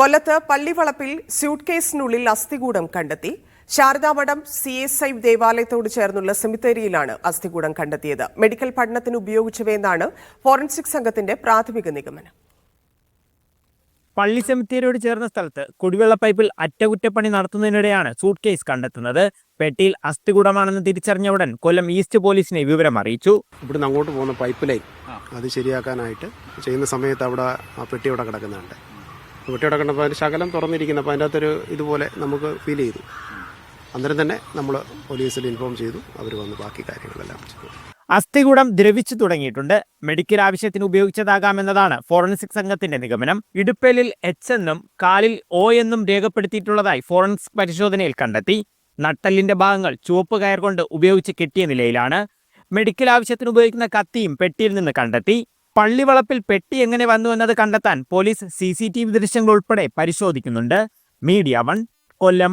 കൊല്ലത്ത് പള്ളിവളപ്പിൽ സ്യൂട്ട് കേസിനുള്ളിൽ അസ്ഥികൂടം കണ്ടെത്തി. ശാരദാമഠം സി എസ് ഐ ദേവാലയത്തോട് ചേർന്നുള്ള സെമിത്തേരിയിലാണ് അസ്ഥികൂടം കണ്ടെത്തിയത്. മെഡിക്കൽ പഠനത്തിന് ഉപയോഗിച്ചവയെന്നാണ് ഫോറൻസിക് സംഘത്തിന്റെ പ്രാഥമിക നിഗമനം. പള്ളി സെമിത്തേരിയോട് ചേർന്ന സ്ഥലത്ത് കുടിവെള്ള പൈപ്പിൽ അറ്റകുറ്റപ്പണി നടത്തുന്നതിനിടെയാണ് സൂട്ട് കേസ് കണ്ടെത്തുന്നത്. പെട്ടിയിൽ അസ്ഥികൂടമാണെന്ന് തിരിച്ചറിഞ്ഞ ഉടൻ കൊല്ലം ഈസ്റ്റ് പോലീസിനെ വിവരം അറിയിച്ചു. ഇവിടുന്ന് അങ്ങോട്ട് പോകുന്ന പൈപ്പ് ലൈൻ അത് ശരിയാക്കാനായിട്ട് ചെയ്യുന്ന സമയത്ത് അവിടെ ആ പെട്ടി അവിടെ കിടക്കുന്നുണ്ട്. പെട്ടി കിടക്കേണ്ടപ്പോൾ അതിന്റെ ശകലം തുറന്നിരിക്കുന്നു അപ്പോൾ അതിന്റെ അകത്തൊരു ഇതുപോലെ നമുക്ക് ഫീൽ ചെയ്തു. അന്നേരം തന്നെ നമ്മൾ പോലീസിൽ ഇൻഫോം ചെയ്തു. അവർ വന്ന് ബാക്കി കാര്യങ്ങളെല്ലാം ചെയ്തു അസ്ഥികൂടം ദ്രവിച്ചു തുടങ്ങിയിട്ടുണ്ട്. മെഡിക്കൽ ആവശ്യത്തിന് ഉപയോഗിച്ചതാകാമെന്നതാണ് ഫോറൻസിക് സംഘത്തിന്റെ നിഗമനം. ഇടുപ്പേലിൽ എച്ച് എന്നും കാലിൽ ഒ എന്നും രേഖപ്പെടുത്തിയിട്ടുള്ളതായി ഫോറൻസിക് പരിശോധനയിൽ കണ്ടെത്തി. നട്ടലിന്റെ ഭാഗങ്ങൾ ചുവപ്പ് കയർ കൊണ്ട് ഉപയോഗിച്ച് കെട്ടിയ നിലയിലാണ്. മെഡിക്കൽ ആവശ്യത്തിന് ഉപയോഗിക്കുന്ന കത്തിയും പെട്ടിയിൽ നിന്ന് കണ്ടെത്തി. പള്ളിവളപ്പിൽ പെട്ടി എങ്ങനെ വന്നു എന്നത് കണ്ടെത്താൻ police C C T V ദൃശ്യങ്ങൾ ഉൾപ്പെടെ പരിശോധിക്കുന്നുണ്ട്. Media one Kollam.